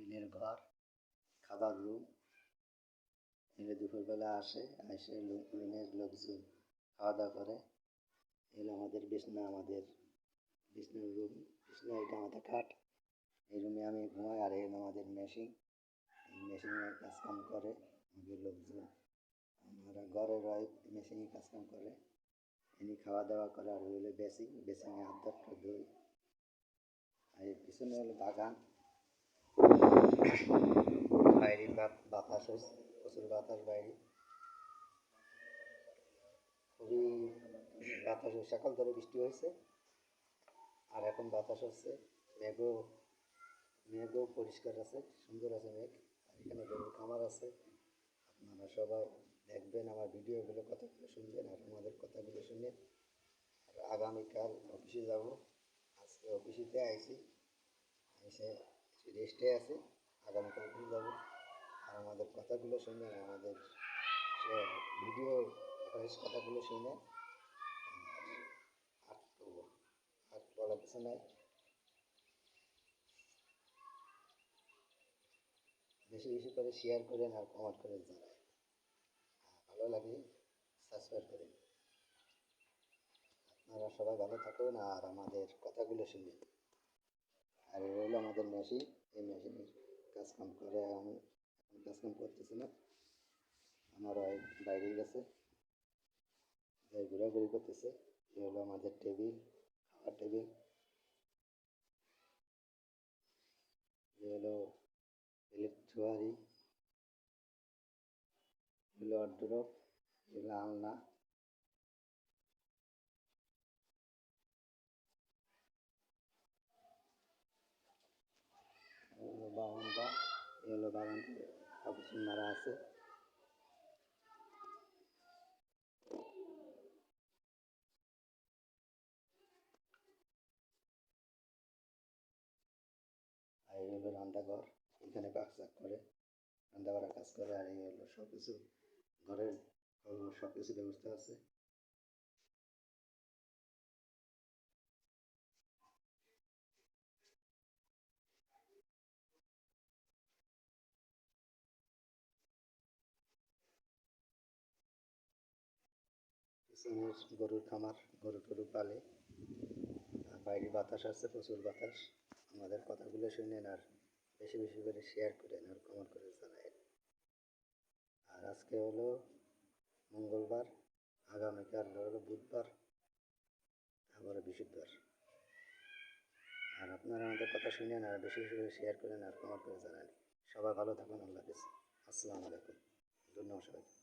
টিনের ঘর, খাবার রুম এগুলো দুপুরবেলা আসে এসে রুমের লোকজন খাওয়া দাওয়া করে। এগুলো আমাদের বিছনা আমাদের বিছনার রুম বিছনা এটা আমাদের খাট। এই রুমে আমি ঘুমাই আর এই আমাদের মেশিন মেশিনে কাজ কাম করে আমাদের লোকজন। আমরা ঘরে রয় মেশিনে কাজ কাম করে। এনে খাওয়া দাওয়া করে আর হইল বেসিং বেসিংয়ে হাত ধরতে ধুই আর পিছনে হলো বাগান। বাইরে বাতাস হচ্ছে প্রচুর বাতাস বাইরে। খুবই বাতাস সকাল ধরে বৃষ্টি হয়েছে আর এখন বাতাস হচ্ছে, মেঘও মেঘও পরিষ্কার আছে, সুন্দর আছে মেঘ। এখানে গরুর খামার আছে, আপনারা সবাই দেখবেন আমার ভিডিওগুলো কথাগুলো শুনবেন আর আমাদের কথাগুলো শুনে আগামীকাল অফিসে যাব, আজকে অফিসেতে আইছি, এসে রেস্টে আছে। আগামীকাল অফিসে যাব। আর আমাদের কথাগুলো শুনে, আমাদের ভিডিও ভয়েস কথাগুলো শুনে আর আর বলার কিছু বেশি বেশি করে শেয়ার করেন আর কমেন্ট করে জানান আর ভালো লাগলে সাবস্ক্রাইব করেন। আপনারা সবাই ভালো থাকুন আর আমাদের কথাগুলো শুনুন আর এই হলো আমাদের মেশিন। এই মেশিনের কাজ কাম করে আমি এখন কাজ কাম করতেছি না। আমার বাইরে গেছে, যাই ঘোরাঘুরি করতেছে। এ হলো আমাদের টেবিল, খাওয়ার টেবিল। এ হলো প্লেট ছোয়ারি হলো অড্রপ এগুলো আলনা। বাগানটা এই হলো বাগানটা কাপড় মারা আছে। আর এই হলো রান্নাঘর, এখানে কাজ করে রান্না করার কাজ করে, আর এই হলো সব কিছু ঘরের সব কিছু ব্যবস্থা আছে। গরুর খামার গরু টরু পালে। বাইরে বাতাস আসছে, প্রচুর বাতাস। আমাদের কথাগুলো শুনেন আর বেশি বেশি করে শেয়ার করেন আর কমেন্ট করে জানাবেন আর আজকে হলো মঙ্গলবার, আগামীকাল হলো বুধবার তারপরে বৃহস্পতিবার। আর আপনারা আমাদের কথা শুনেন আর বেশি বেশি করে শেয়ার করেন আর কমেন্ট করে জানান। সবাই ভালো থাকুন, আল্লাহ হাফিজ। আসসালামু আলাইকুম। ধন্যবাদ সবাইকে।